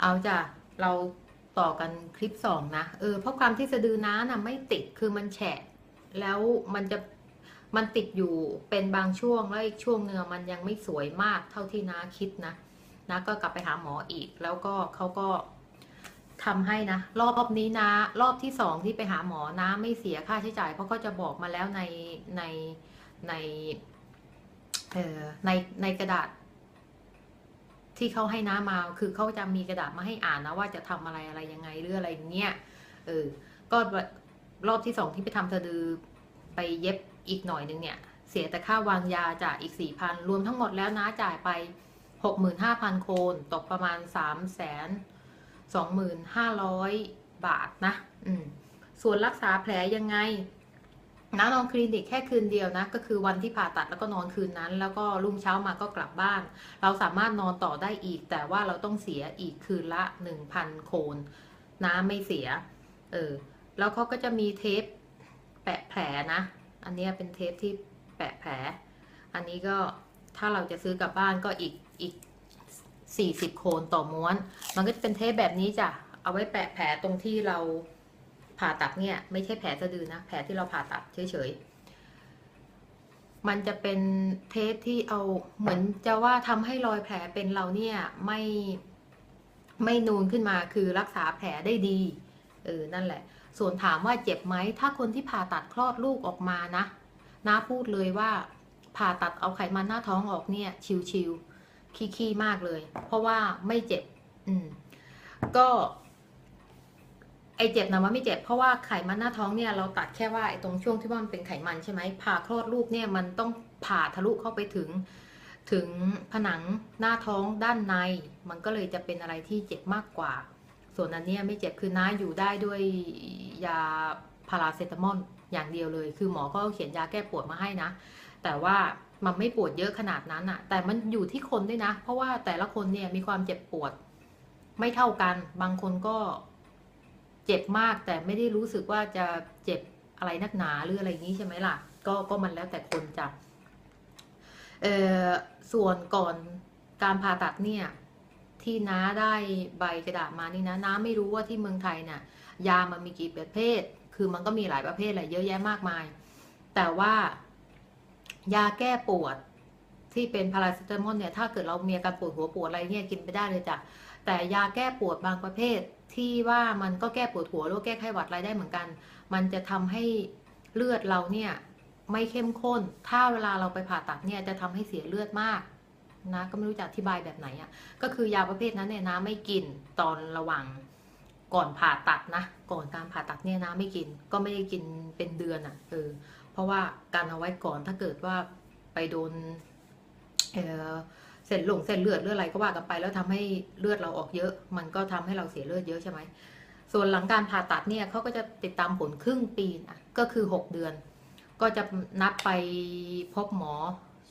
เอาจ้ะเราต่อกันคลิปสองนะ เออ เพราะความที่สะดือน้าน่ะไม่ติดคือมันแฉะ แล้วมันจะมันติดอยู่เป็นบางช่วงแล้วอีกช่วงเนื้อมันยังไม่สวยมากเท่าที่น้าคิดนะน้าก็กลับไปหาหมออีก แล้วก็เขาก็ทำให้นะ รอบนี้นะ รอบที่สองที่ไปหาหมอนะไม่เสียค่าใช้จ่าย เพราะก็จะบอกมาแล้วในในในเอ่อในในกระดาษ ที่เขาให้น้ามาคือเขาจะมีกระดาษมาให้อ่านนะว่าจะทำอะไรอะไรยังไงหรืออะไรเงี้ยเออก็รอบที่สองที่ไปทำสะดือไปเย็บอีกหน่อยนึงเนี่ย เสียแต่ค่าวางยาจ่ายอีกสี่พันรวมทั้งหมดแล้วนะจ่ายไปหกหมื่นห้าพันโคนตกประมาณสามแสนสองหมื่นห้าร้อยบาทนะ อืมส่วนรักษาแผลยังไง น้านอนคลินิกแค่คืนเดียวนะ ก็คือวันที่ผ่าตัดแล้วก็นอนคืนนั้น แล้วก็รุ่งเช้ามาก็กลับบ้าน เราสามารถนอนต่อได้อีก แต่ว่าเราต้องเสียอีกคืนละหนึ่งพันโคนน้ำไม่เสีย เออ แล้วเขาก็จะมีเทปแปะแผลนะ อันนี้เป็นเทปที่แปะแผล อันนี้ก็ถ้าเราจะซื้อกลับบ้านก็อีกอีกสี่สิบโคนต่อม้วน มันก็จะเป็นเทปแบบนี้จ้ะ เอาไว้แปะแผลตรงที่เรา ผ่าตัดเนี่ยไม่ใช่แผลสะดือนะแผลที่เราผ่าตัดเฉยๆ มันจะเป็นเทปที่เอาเหมือนจะว่าทำให้รอยแผลเป็นเราเนี่ยไม่ไม่นูนขึ้นมาคือรักษาแผลได้ดีเออนั่นแหละ ส่วนถามว่าเจ็บไหมถ้าคนที่ผ่าตัดคลอดลูกออกมานะน้าพูดเลยว่าผ่าตัดเอาไขมันหน้าท้องออกเนี่ย ชิวๆขี้ๆมากเลย เพราะว่าไม่เจ็บ อืม ก็ ไอเจ็บนะว่าไม่เจ็บเพราะว่าไขมันหน้าท้องเนี่ยเราตัดแค่ว่าไอตรงช่วงที่ว่ามันเป็นไขมันใช่ไหมผ่าคลอดลูกเนี่ยมันต้องผ่าทะลุเข้าไปถึงถึงผนังหน้าท้องด้านใน มันก็เลยจะเป็นอะไรที่เจ็บมากกว่า ส่วนอันเนี้ยไม่เจ็บคือน้าอยู่ได้ด้วยยาพาราเซตามอลอย่างเดียวเลย คือหมอก็เขียนยาแก้ปวดมาให้นะ แต่ว่ามันไม่ปวดเยอะขนาดนั้นอะแต่มันอยู่ที่คนด้วยนะ เพราะว่าแต่ละคนเนี่ยมีความเจ็บปวดไม่เท่ากัน บางคนก็ เจ็บมากแต่ไม่ได้รู้สึกว่าจะเจ็บอะไรนักหนาหรืออะไรอย่างนี้ใช่ไหมล่ะ ก็ก็มันแล้วแต่คนจะเอ่อส่วนก่อนการผ่าตัดเนี่ย ที่น้าได้ใบกระดาษมานี่นะน้าไม่รู้ว่าที่เมืองไทยเนี่ยยามันมีกี่ประเภท คือมันก็มีหลายประเภทแหละเยอะแยะมากมาย แต่ว่ายาแก้ปวดที่เป็นพาราเซตามอลเนี่ยถ้าเกิดเรามีอาการปวดหัวปวดอะไรเนี่ยกินไปได้เลยจ้ะแต่ยาแก้ปวดบางประเภท ที่ว่ามันก็แก้ปวดหัวหรือแก้ไข้หวัดอะไรได้เหมือนกัน มันจะทำให้เลือดเราเนี่ยไม่เข้มข้น ถ้าเวลาเราไปผ่าตัดเนี่ยจะทำให้เสียเลือดมากนะก็ไม่รู้จะอธิบายแบบไหนอะ่ะ ก็คือยาประเภทนั้นเนี่ยนะไม่กินตอนระหว่างก่อนผ่าตัดนะ ก่อนการผ่าตัดเนี่ยนะไม่กิน ก็ไม่ได้กินเป็นเดือนอะ่ะ เออ เพราะว่าการเอาไว้ก่อนถ้าเกิดว่าไปโดน เออ เส้นหลงเส้นเลือดหรือดอะไรก็ว่ากันไป แล้วทำให้เลือดเราออกเยอะ มันก็ทำให้เราเสียเลือดเยอะใช่ไหมส่วนหลังการผ่าตัดเนี่ยเขาก็จะติดตามผลครึ่งปีนะก็คือ 6 เดือน ก็จะนัดไปพบหมอ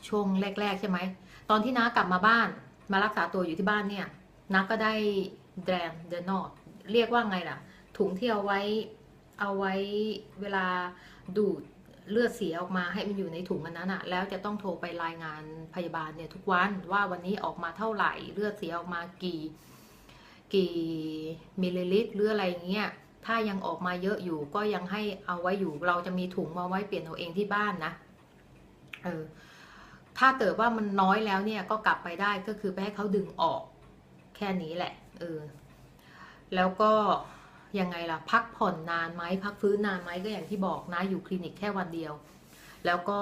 ช่วงแรก ๆ ใช่ไหม ตอนที่น้ากลับมาบ้านมารักษาตัวอยู่ที่บ้านเนี่ยน้าก็ได้แดรนเดนอดเรียกว่าไงล่ะ ถุงที่เอาไว้เอาไว้เวลาดูด เลือดเสียออกมาให้มันอยู่ในถุงอันนั้นอะแล้วจะต้องโทรไปรายงานพยาบาลเนี่ยทุกวันว่าวันนี้ออกมาเท่าไหร่ เลือดเสียออกมากี่กี่มิลลิลิตรหรืออะไรเงี้ยถ้ายังออกมาเยอะอยู่ก็ยังให้เอาไว้อยู่ เราจะมีถุงมาไว้เปลี่ยนเอาเองที่บ้านนะเออถ้าเกิดว่ามันน้อยแล้วเนี่ยก็กลับไปได้ก็คือไปให้เขาดึงออกแค่นี้แหละเออแล้วก็ ยังไงล่ะ พักผ่อนนานไหมพักฟื้นนานไหมก็อย่างที่บอกนะ อยู่คลินิกแค่วันเดียว แล้วก็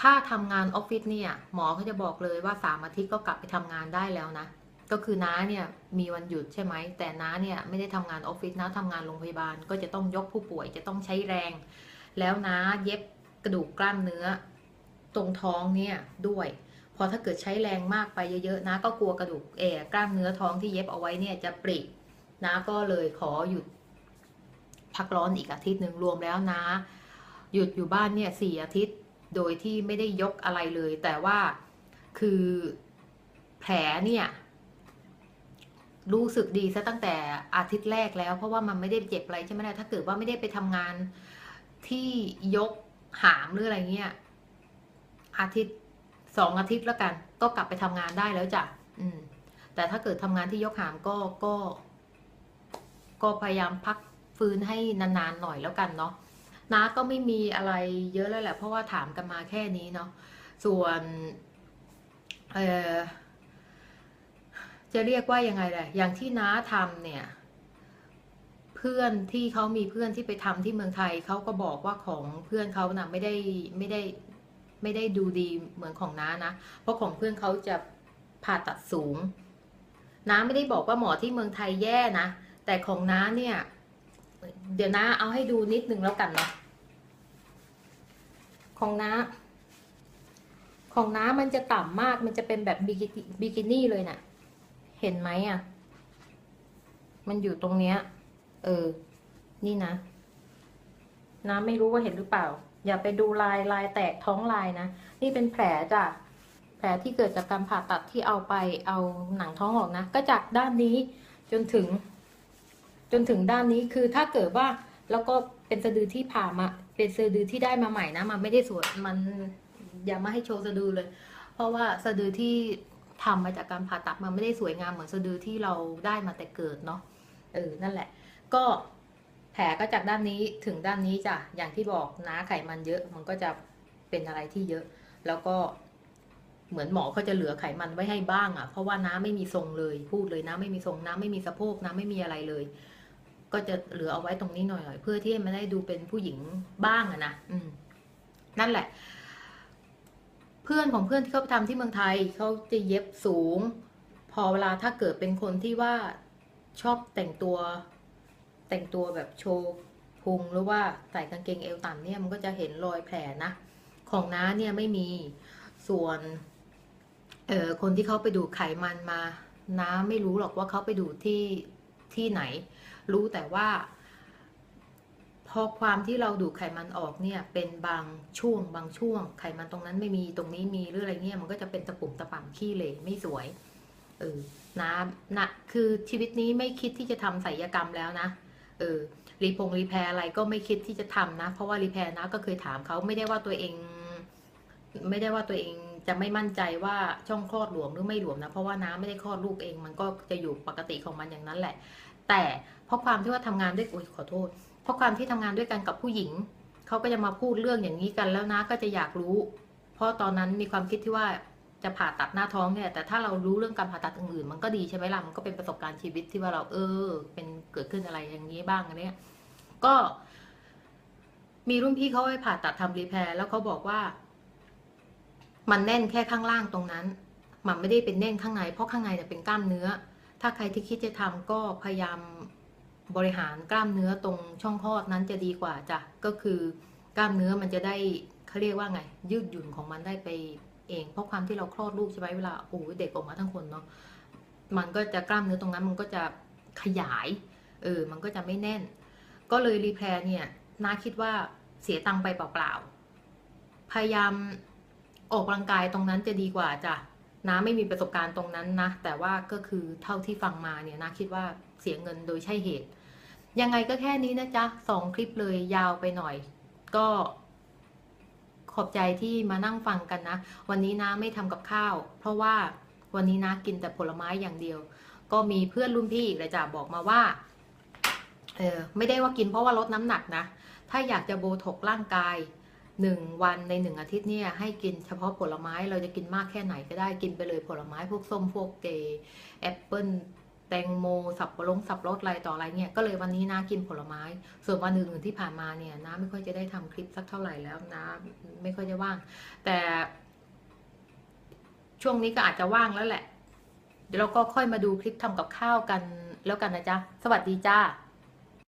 ถ้าทำงานออฟฟิศเนี่ย หมอเขาจะบอกเลยว่าสามอาทิตย์ก็กลับไปทำงานได้แล้วนะ ก็คือน้าเนี่ยมีวันหยุดใช่ไหม แต่น้าเนี่ยไม่ได้ทำงานออฟฟิศนะทำงานโรงพยาบาล ก็จะต้องยกผู้ป่วยจะต้องใช้แรง แล้วน้าเย็บกระดูกกล้ามเนื้อ ตรงท้องเนี่ยด้วยพอถ้าเกิดใช้แรงมากไปเยอะๆนะ ก็กลัวกระดูกเออกล้ามเนื้อท้องที่เย็บเอาไว้เนี่ยจะปริ นะก็เลยขอหยุดพักร้อนอีกอาทิตย์หนึ่งรวมแล้วนะ หยุดอยู่บ้านเนี่ยสี่อาทิตย์โดยที่ไม่ได้ยกอะไรเลย แต่ว่าคือแผลเนี่ยรู้สึกดีซะตั้งแต่อาทิตย์แรกแล้ว เพราะว่ามันไม่ได้เจ็บอะไรใช่ไหมล่ะถ้าเกิดว่าไม่ได้ไปทำงานที่ยกหามหรืออะไรเงี้ยอาทิตย์สองอาทิตย์แล้วกัน ก็กลับไปทำงานได้แล้วจ้ะอืม แต่ถ้าเกิดทำงานที่ยกหามก็ก็ ก็พยายามพักฟื้นให้นานๆหน่อยแล้วกันเนาะน้าก็ไม่มีอะไรเยอะแล้วแหละ เพราะว่าถามกันมาแค่นี้เนาะส่วนเออจะเรียกว่ายังไงแหละอย่างที่น้าทำเนี่ย เพื่อนที่เขามีเพื่อนที่ไปทำที่เมืองไทยเขาก็บอกว่าของเพื่อนเขานะ่ะไม่ได้ไม่ได้ไม่ได้ดูดีเหมือนของน้านะ เพราะของเพื่อนเขาจะผ่าตัดสูง น้าไม่ได้บอกว่าหมอที่เมืองไทยแย่นะ แต่ของน้าเนี่ย เดี๋ยวน้าเอาให้ดูนิดนึงแล้วกันเนาะของน้า ของน้ามันจะต่ำมากมันจะเป็นแบบบิกินี่เลยนะ่ะ เห็นไหมอะ มันอยู่ตรงเนี้ย เออ นี่นะ น้าไม่รู้ว่าเห็นหรือเปล่า อย่าไปดูลายลายแตกท้องลายนะ นี่เป็นแผลจ้ะแผลที่เกิดจากการผ่าตัดที่เอาไปเอาหนังท้องออกนะ ก็จากด้านนี้จนถึง จนถึงด้านนี้คือถ้าเกิดว่าแล้วก็เป็นสะดือที่ผ่ามา เป็นสะดือที่ได้มาใหม่นะมันไม่ได้สวยมันอย่ามาให้โชว์สะดือเลย เพราะว่าสะดือที่ทำมาจากการผ่าตัดมันไม่ได้สวยงามเหมือนสะดือที่เราได้มาแต่เกิดเนาะเออนั่นแหละ ก็แผลก็จากด้านนี้ถึงด้านนี้จ้ะอย่างที่บอกน้าไขมันเยอะ มันก็จะเป็นอะไรที่เยอะ แล้วก็เหมือนหมอเขาจะเหลือไขมันไว้ให้บ้างอะ่ะ เพราะว่าน้าไม่มีทรงเลย พูดเลยน้าไม่มีทรงน้าไม่มีสะโพกน้าไม่มีอะไรเลย ก็จะเหลือเอาไว้ตรงนี้หน่อยๆเพื่อที่มันได้ดูเป็นผู้หญิงบ้างอะนะอืมนั่นแหละ เพื่อนของเพื่อนที่เขาไปทำที่เมืองไทยเขาจะเย็บสูง พอเวลาถ้าเกิดเป็นคนที่ว่าชอบแต่งตัว แต่งตัวแบบโชว์พุงหรือว่าใส่กางเกงเอวต่ำเนี่ยมันก็จะเห็นรอยแผลนะ ของน้าเนี่ยไม่มีส่วนเออคนที่เขาไปดูไขมันมาน้าไม่รู้หรอกว่าเขาไปดูที่ ที่ไหน รู้แต่ว่า พอความที่เราดูดไขมันออกเนี่ย เป็นบางช่วงบางช่วง ไขมันตรงนั้นไม่มีตรงนี้มีหรืออะไรเนี่ยมันก็จะเป็นตะปุ่มตะป่ำขี้เหร่ไม่สวยเออน้ำนะคือชีวิตนี้ไม่คิดที่จะทำศัลยกรรมแล้วนะเออรีพงรีแพรอะไรก็ไม่คิดที่จะทำนะ เพราะว่ารีแพรนะก็เคยถามเขาไม่ได้ว่าตัวเอง ไม่ได้ว่าตัวเอง จะไม่มั่นใจว่าช่องคลอดหลวมหรือไม่หลวมนะ เพราะว่าน้าไม่ได้คลอดลูกเอง มันก็จะอยู่ปกติของมันอย่างนั้นแหละ แต่เพราะความที่ว่าทำงานด้วยโอ้ยขอโทษ เพราะความที่ทำงานด้วยกันกับผู้หญิงเขาก็จะมาพูดเรื่องอย่างนี้กันแล้วนะก็จะอยากรู้ เพราะตอนนั้นมีความคิดที่ว่าจะผ่าตัดหน้าท้องเนี่ย แต่ถ้าเรารู้เรื่องการผ่าตัดอื่นๆ มันก็ดีใช่ไหมล่ะ มันก็เป็นประสบการณ์ชีวิตที่ว่าเราเออ เป็นเกิดขึ้นอะไรอย่างนี้บ้างอันเนี้ย ก็ มีรุ่นพี่เขาไปผ่าตัดทำรีแพร์แล้วเขาบอกว่า มันแน่นแค่ข้างล่างตรงนั้น มันไม่ได้เป็นแน่นข้างใน เพราะข้างในเนี่ยเป็นกล้ามเนื้อ ถ้าใครที่คิดจะทำก็พยายามบริหารกล้ามเนื้อตรงช่องคลอดนั้นจะดีกว่าจ้ะ ก็คือกล้ามเนื้อมันจะได้เขาเรียกว่าไง ยืดหยุ่นของมันได้ไปเอง เพราะความที่เราคลอดลูกใช่ไหมเวลาโอ้เด็กออกมาทั้งคนเนาะ มันก็จะกล้ามเนื้อตรงนั้นมันก็จะขยาย เออ มันก็จะไม่แน่น ก็เลยรีแพร์เนี่ยน้าคิดว่าเสียตังค์ไปเปล่าๆ พยายาม ออกกำลังกายตรงนั้นจะดีกว่าจ้ะน้าไม่มีประสบการณ์ตรงนั้นนะ แต่ว่าก็คือเท่าที่ฟังมาเนี่ยน้าคิดว่าเสียเงินโดยใช่เหตุ ยังไงก็แค่นี้นะจ๊ะสองคลิปเลยยาวไปหน่อย ก็ขอบใจที่มานั่งฟังกันนะ วันนี้น้าไม่ทำกับข้าว เพราะว่าวันนี้น้ากินแต่ผลไม้อย่างเดียว ก็มีเพื่อนรุ่นพี่อีกเลยจ้ะบอกมาว่าเออไม่ได้ว่ากินเพราะว่าลดน้ำหนักนะ ถ้าอยากจะโบถกร่างกาย หนึ่งวันในหนึ่งอาทิตย์เนี่ยให้กินเฉพาะผลไม้เราจะกินมากแค่ไหนก็ได้กินไปเลยผลไม้พวกส้มพวกเกแอปเปิ้ลแตงโมสับปะรดสับรสอะไรต่ออะไรเนี่ยก็เลยวันนี้น้ากินผลไม้ ส่วนวันอื่นๆที่ผ่านมาเนี่ยน้าไม่ค่อยจะได้ทำคลิปสักเท่าไหร่แล้วน้าไม่ค่อยจะว่าง แต่ช่วงนี้ก็อาจจะว่างแล้วแหละ เดี๋ยวเราก็ค่อยมาดูคลิปทำกับข้าวกันแล้วกันนะจ๊ะ สวัสดีจ้า